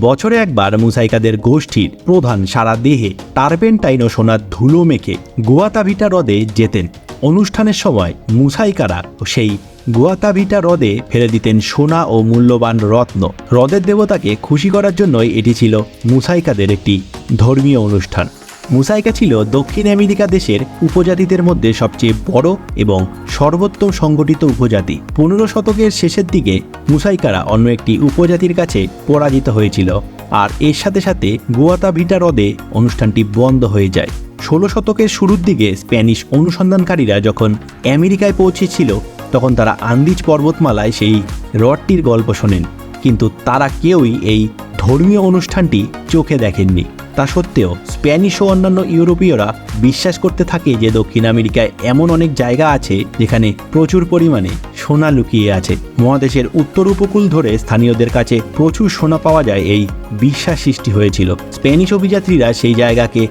বছরে একবার মুসাইকাদের গোষ্ঠীর প্রধান সারা দেহে টার্পেন্টাইন ও সোনার ধুলো মেখে গোয়াতাভিটা হ্রদে যেতেন। অনুষ্ঠানের সময় মুসাইকারা সেই গুয়াতাভিটা হ্রদে ফেলে দিতেন সোনা ও মূল্যবান রত্ন। হ্রদের দেবতাকে খুশি করার জন্যই এটি ছিল মুসাইকাদের একটি ধর্মীয় অনুষ্ঠান। মুসাইকা ছিল দক্ষিণ আমেরিকা দেশের উপজাতিদের মধ্যে সবচেয়ে বড় এবং সর্বোত্তম সংগঠিত উপজাতি। পনেরো শতকের শেষের দিকে মুসাইকারা অন্য একটি উপজাতির কাছে পরাজিত হয়েছিল। আর এর সাথে সাথে গুয়াতা ভিটা হ্রদে অনুষ্ঠানটি বন্ধ হয়ে যায়। ষোলো শতকের শুরুর দিকে স্প্যানিশ অনুসন্ধানকারীরা যখন আমেরিকায় পৌঁছেছিল, তখন তারা আন্দিজ পর্বতমালায় সেই হ্রদটির গল্প শোনেন। কিন্তু তারা কেউই এই ধর্মীয় অনুষ্ঠানটি চোখে দেখেননি। তা সত্ত্বেও স্প্যানিশ ও অন্যান্য ইউরোপীয়রা বিশ্বাস করতে থাকে যে দক্ষিণ আমেরিকায় এমন অনেক জায়গা আছে যেখানে প্রচুর পরিমাণে সোনা লুকিয়ে আছে। মহাদেশের উত্তর উপকূল ধরে স্থানীয়দের কাছে প্রচুর সোনা পাওয়া যায় এই বিশ্বাস সৃষ্টি হয়েছিল। স্প্যানিশ অভিযাত্রীরা সেই জায়গাকে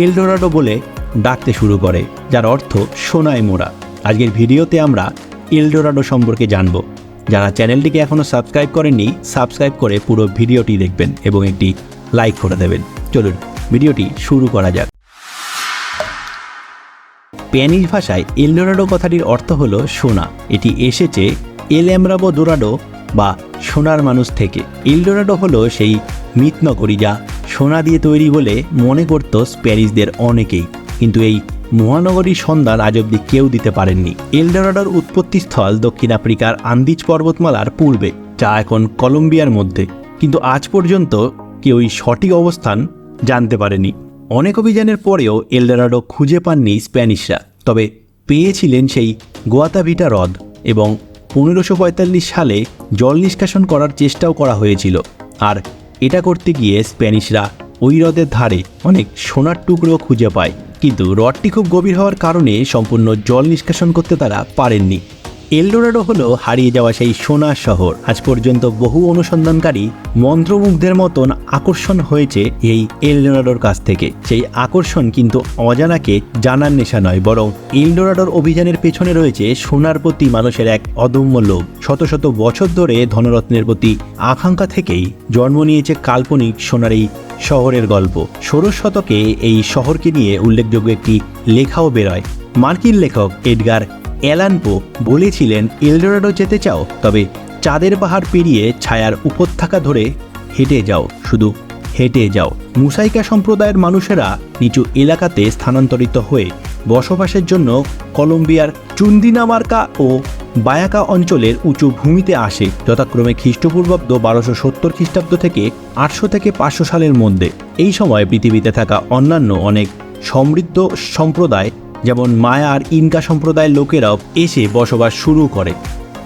এলডোরাডো বলে ডাকতে শুরু করে, যার অর্থ সোনায় মোড়া। আজকের ভিডিওতে আমরা এলডোরাডো সম্পর্কে জানব। যারা চ্যানেলটিকে এখনও সাবস্ক্রাইব করেননি, সাবস্ক্রাইব করে পুরো ভিডিওটি দেখবেন এবং একটি লাইক করে দেবেন। চলুন, ভিডিওটি শুরু করা যাক। স্প্যানিশ ভাষায় এলডোরাডো কথাটির অর্থ হলো সোনা। এটি এসেছে এল এমরাবো ডোরাডো বা সোনার মানুষ থেকে। এলডোরাডো হলো সেই মিতনগরী যা সোনা দিয়ে তৈরি বলে মনে করত স্প্যানিশদের অনেকেই। কিন্তু এই মহানগরীর সন্ধান আজ অব্দি কেউ দিতে পারেননি। এলডোরাডোর উৎপত্তিস্থল দক্ষিণ আফ্রিকার আন্দিজ পর্বতমালার পূর্বে, যা এখন কলম্বিয়ার মধ্যে। কিন্তু আজ পর্যন্ত কেউই সঠিক অবস্থান জানতে পারেনি। অনেক অভিযানের পরেও এলডোরাডো খুঁজে পাননি স্প্যানিশরা, তবে পেয়েছিলেন সেই গোয়াতাভিটা হ্রদ এবং পনেরোশো পঁয়তাল্লিশ সালে জল নিষ্কাশন করার চেষ্টাও করা হয়েছিল। আর এটা করতে গিয়ে স্প্যানিশরা ওই হ্রদের ধারে অনেক সোনার টুকরো খুঁজে পায়। কিন্তু হ্রদটি খুব গভীর হওয়ার কারণে সম্পূর্ণ জল নিষ্কাশন করতে তারা পারেননি। এলডোরাডো হলো হারিয়ে যাওয়া সেই সোনার শহর। আজ পর্যন্ত বহু অনুসন্ধানকারী মন্ত্রমুগ্ধের মতন আকর্ষণ হয়েছে এই এলডোরাডোর কাছ থেকে। সেই আকর্ষণ কিন্তু অজানাকে জানার নেশা নয়, বরং এলডোরাডোর অভিযানের পেছনে রয়েছে সোনার প্রতি মানুষের এক অদম্য লোভ। শত শত বছর ধরে ধনরত্নের প্রতি আকাঙ্ক্ষা থেকেই জন্ম নিয়েছে কাল্পনিক সোনার এই শহরের গল্প। ষোড়শ শতকে এই শহরকে নিয়ে উল্লেখযোগ্য একটি লেখাও বেরোয়। মার্কিন লেখক এডগার অ্যালানপো বলেছিলেন, এলডোরাডো যেতে চাও, তবে চাঁদের পাহাড় পেরিয়ে ছায়ার উপত্যকা ধরে হেঁটে যাও, শুধু হেঁটে যাও। মুসাইকা সম্প্রদায়ের মানুষেরা নিচু এলাকাতে স্থানান্তরিত হয়ে বসবাসের জন্য কলম্বিয়ার চুন্দিনামার্কা ও বায়াকা অঞ্চলের উঁচু ভূমিতে আসে, যথাক্রমে খ্রিস্টপূর্বাব্দ বারোশো সত্তর খ্রিস্টাব্দ থেকে আটশো থেকে পাঁচশো সালের মধ্যে। এই সময় পৃথিবীতে থাকা অন্যান্য অনেক সমৃদ্ধ সম্প্রদায় যেমন মায়া আর ইনকা সম্প্রদায়ের লোকেরাও এসে বসবাস শুরু করে।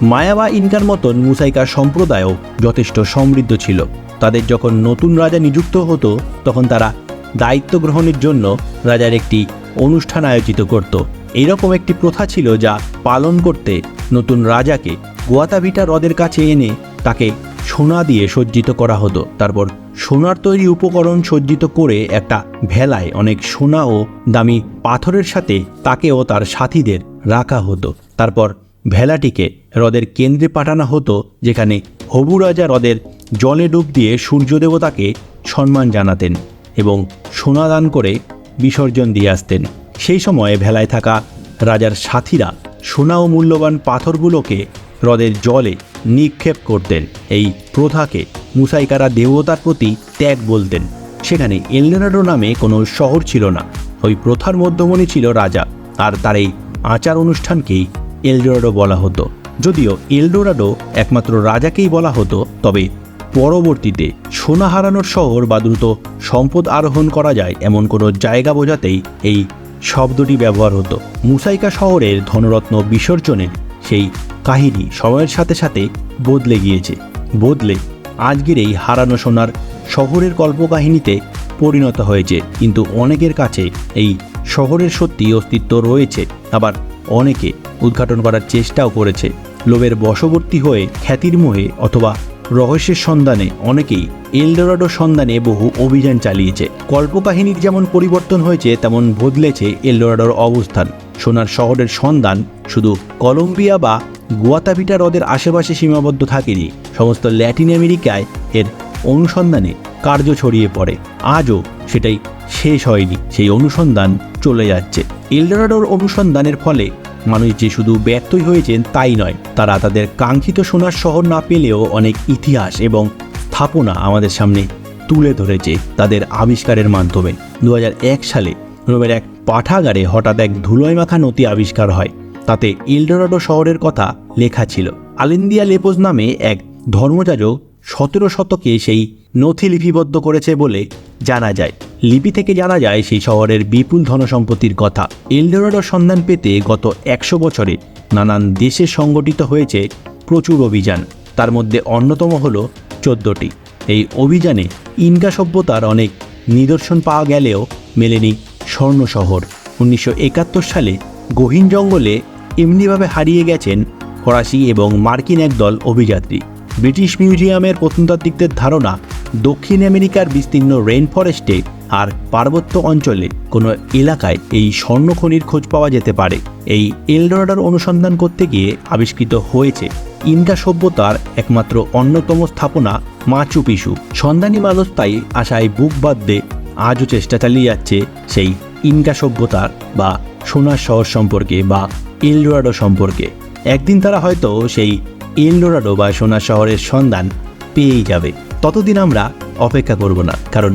মায়া বা ইনকার মতন মুসাইকার সম্প্রদায়ও যথেষ্ট সমৃদ্ধ ছিল। তাদের যখন নতুন রাজা নিযুক্ত হতো, তখন তারা দায়িত্ব গ্রহণের জন্য রাজার একটি অনুষ্ঠান আয়োজিত করত। এইরকম একটি প্রথা ছিল যা পালন করতে নতুন রাজাকে গোয়াতাভিটা হ্রদের কাছে এনে তাকে সোনা দিয়ে সজ্জিত করা হতো। তারপর সোনার তৈরি উপকরণ সজ্জিত করে একটা ভেলায় অনেক সোনা ও দামি পাথরের সাথে তাকে ও তার সাথীদের রাখা হতো। তারপর ভেলাটিকে হ্রদের কেন্দ্রে পাঠানো হতো, যেখানে হবু রাজা হ্রদের জলে ডুব দিয়ে সূর্যদেবতাকে সম্মান জানাতেন এবং সোনা দান করে বিসর্জন দিয়ে আসতেন। সেই সময়ে ভেলায় থাকা রাজার সাথীরা সোনা ও মূল্যবান পাথরগুলোকে হ্রদের জলে নিক্ষেপ করতেন। এই প্রথাকে মুসাইকারা দেবতার প্রতি ত্যাগ বলতেন। সেখানে এলডোরাডো নামে কোনো শহর ছিল না। ওই প্রথার মধ্যমণি ছিল রাজা। আর তার এই আচার অনুষ্ঠানকেই এলডোরাডো বলা হতো। যদিও এলডোরাডো একমাত্র রাজাকেই বলা হতো, তবে পরবর্তীতে সোনা হারানোর শহর বা দ্রুত সম্পদ আরোহণ করা যায় এমন কোনো জায়গা বোঝাতেই এই শব্দটি ব্যবহার হতো। মুসাইকা শহরের ধনরত্ন বিসর্জনের সেই কাহিনী সময়ের সাথে সাথে বদলে গিয়েছে। বদলে আজকের এই হারানো সোনার শহরের কল্পকাহিনীতে পরিণত হয়েছে। কিন্তু অনেকের কাছে এই শহরের সত্যি অস্তিত্ব রয়েছে। আবার অনেকে উদ্ঘাটন করার চেষ্টাও করেছে। লোভের বশবর্তী হয়ে খ্যাতির মোহে অথবা রহস্যের সন্ধানে অনেকেই এলডোরাডো সন্ধানে বহু অভিযান চালিয়েছে। কল্পকাহিনীর যেমন পরিবর্তন হয়েছে, তেমন বদলেছে এলডোরাডোর অবস্থান। সোনার শহরের সন্ধান শুধু কলম্বিয়া বা গুয়াতাভিটা হ্রদের আশেপাশে সীমাবদ্ধ থাকেনি, সমস্ত ল্যাটিন আমেরিকায় এর অনুসন্ধানে কার্য ছড়িয়ে পড়ে। আজও সেটাই শেষ হয়নি, সেই অনুসন্ধান চলে যাচ্ছে। এলডোরাডোর অনুসন্ধানের ফলে মানুষ যে শুধু ব্যর্থই হয়েছেন তাই নয়, তারা তাদের কাঙ্ক্ষিত সোনার শহর না পেলেও অনেক ইতিহাস এবং স্থাপনা আমাদের সামনে তুলে ধরেছে তাদের আবিষ্কারের মাধ্যমে। দু হাজার এক সালে রোমের এক পাঠাগারে হঠাৎ এক ধুলোয় মাখা নথি আবিষ্কার হয়। তাতে এলডোরাডো শহরের কথা লেখা ছিল। আলিন্দিয়া লেপোজ নামে এক ধর্মযাজক সতেরো শতকে সেই নথি লিপিবদ্ধ করেছে বলে জানা যায়। লিপি থেকে জানা যায়, সেই শহরের বিপুল ধনসম্পত্তির কথা। এলডোরাডোর সন্ধান পেতে গত একশো বছরে নানান দেশে সংগঠিত হয়েছে প্রচুর অভিযান। তার মধ্যে অন্যতম হল চোদ্দোটি। এই অভিযানে ইনকা সভ্যতার অনেক নিদর্শন পাওয়া গেলেও মেলেনি স্বর্ণ শহর। উনিশশো একাত্তর সালে গহীন জঙ্গলে এমনিভাবে হারিয়ে গেছেন ফরাসি এবং মার্কিন একদল অভিযাত্রী। ব্রিটিশ মিউজিয়ামের প্রত্নতাত্ত্বিকদের ধারণা দক্ষিণ আমেরিকার বিস্তীর্ণ রেন ফরেস্টে আর পার্বত্য অঞ্চলে কোনো এলাকায় এই স্বর্ণ খনির খোঁজ পাওয়া যেতে পারে। এই এলডোরাডোর অনুসন্ধান করতে গিয়ে আবিষ্কৃত হয়েছে ইনকা সভ্যতার একমাত্র অন্যতম স্থাপনা মাচু পিসু সন্ধানী মানুষ তাই আশায় বুক বাঁধতে আজও চেষ্টা চালিয়ে যাচ্ছে সেই ইনকা সভ্যতার বা সোনার শহর সম্পর্কে বা এলডোরাডো সম্পর্কে। একদিন তারা হয়তো সেই এলডোরাডো বা সোনার শহরের সন্ধান পেয়েই যাবে। ততদিন আমরা অপেক্ষা করব না, কারণ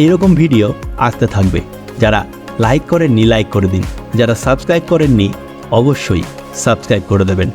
এইরকম ভিডিও আসতে থাকবে। যারা লাইক করেননি লাইক করে দিন। যারা সাবস্ক্রাইব করেননি, অবশ্যই সাবস্ক্রাইব করে দেবেন।